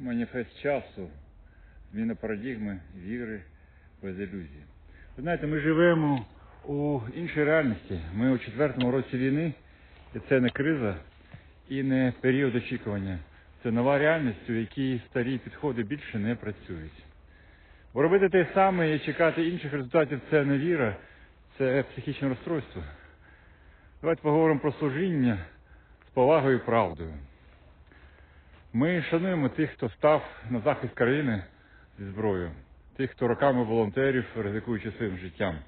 маніфест часу, зміна парадігми, віри без ілюзій. Ви знаєте, ми живемо у іншій реальності. Ми у четвертому році війни, і це не криза і не період очікування. Це нова реальність, у якій старі підходи більше не працюють. Бо робити те саме і чекати інших результатів це не віра, це психічне розстройство. Давайте поговоримо про служіння з повагою і правдою. Ми шануємо тих, хто став на захист країни зі зброєю, тих, хто роками волонтерів, ризикуючи своїм життям,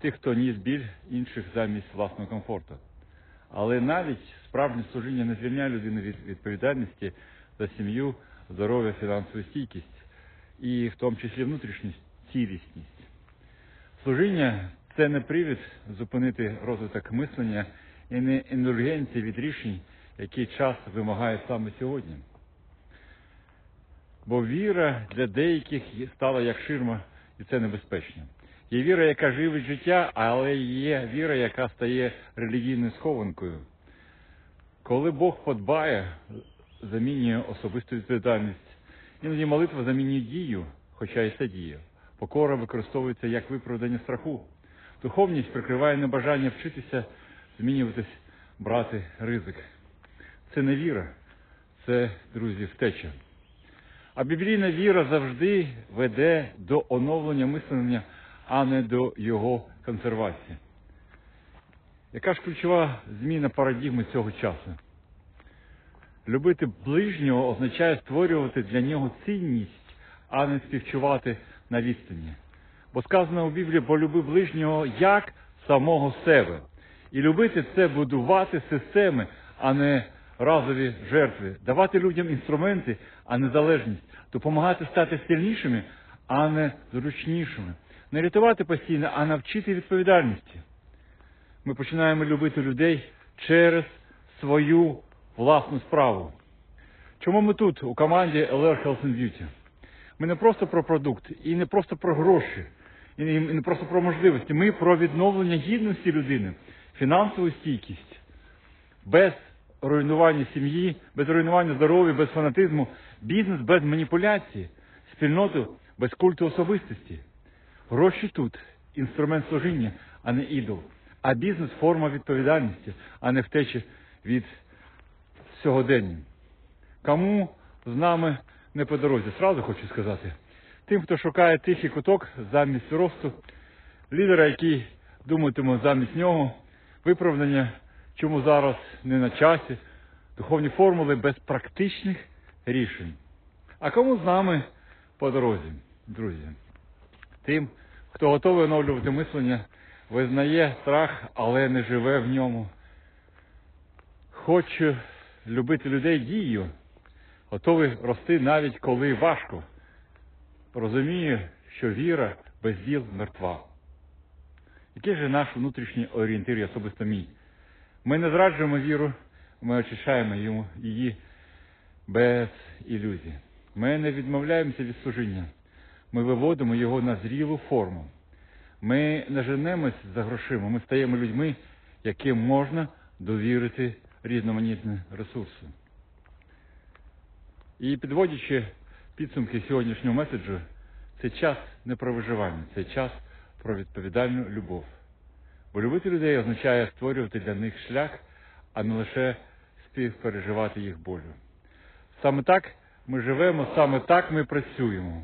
тих, хто ніс біль інших замість власного комфорту. Але навіть справжнє служіння не звільняє людину від відповідальності за сім'ю, здоров'я, фінансову стійкість і в тому числі внутрішню цілісність. Служіння це не привід зупинити розвиток мислення і не індульгенція від рішень, які час вимагає саме сьогодні. Бо віра для деяких стала як ширма, і це небезпечно. Є віра, яка живить життя, але є віра, яка стає релігійною схованкою. Коли Бог подбає, замінює особисту відповідальність. Іноді молитва замінює дію, хоча і це дія. Покора використовується як виправдання страху. Духовність прикриває небажання вчитися, змінюватись, брати ризик. Це не віра, це, друзі, втеча. А біблійна віра завжди веде до оновлення мислення, а не до його консервації. Яка ж ключова зміна парадігми цього часу? Любити ближнього означає створювати для нього цінність, а не співчувати на відстані. Бо сказано у Біблії, полюби ближнього як самого себе. І любити це будувати системи, а не разові жертви, давати людям інструменти, а не залежність, допомагати стати сильнішими, а не зручнішими, не рятувати постійно, а навчити відповідальності. Ми починаємо любити людей через свою власну справу. Чому ми тут, у команді LR Health and Beauty? Ми не просто про продукт, і не просто про гроші, і не просто про можливості. Ми про відновлення гідності людини, фінансову стійкість, без руйнування сім'ї, без руйнування здоров'я, без фанатизму, бізнес без маніпуляції, спільноту без культу особистості. Гроші тут інструмент служіння, а не ідол. А бізнес форма відповідальності, а не втечі від сьогодення. Кому з нами не по дорозі, сразу хочу сказати. Тим, хто шукає тихий куток замість росту, лідера, який думатиме замість нього, виправдання, чому зараз не на часі, духовні формули без практичних рішень. А кому з нами по дорозі, друзі? Тим, хто готовий оновлювати мислення, визнає страх, але не живе в ньому. Хоче любити людей дією, готовий рости навіть коли важко. Розуміє, що віра без діл мертва. Який же наш внутрішній орієнтир, особисто мій? Ми не зраджуємо віру, ми очищаємо її без ілюзій. Ми не відмовляємося від служіння. Ми виводимо його на зрілу форму. Ми не женемось за грошима, ми стаємо людьми, яким можна довірити різноманітні ресурси. І підводячи підсумки сьогоднішнього меседжу, це час не про виживання, це час про відповідальну любов. Бо любити людей означає створювати для них шлях, а не лише співпереживати їх болю. Саме так ми живемо, саме так ми працюємо.